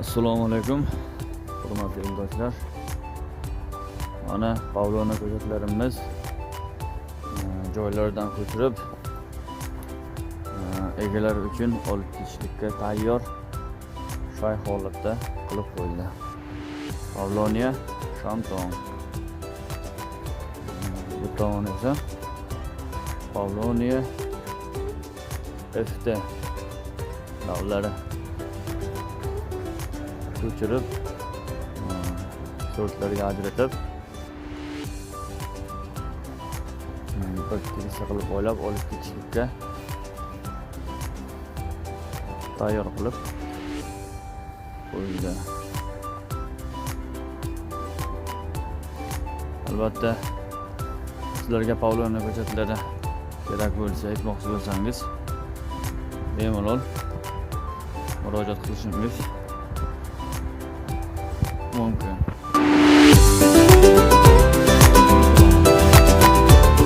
assalomu alaykum hurmatli yo'ldoshlar mana pavlona ko'chatlarimiz e, joylaridan ko'chirib e, egalari uchun olib ketishlikka tayyor shay holatda qilib qo'yildi pavloniya shanton E, bu tomon esa pavloniya ft navlari o'chirib e, hmm, sortlarga ajratib e, bir tegishli qilib o'ylab olib ketishlikka tayyor qilib qo'yildi. Albatta sizlarga pavlona ko'chatlari kerak bo'lsa aytmoqchi bo'lsangiz bemalol murojaat qilishingiz Łąkę.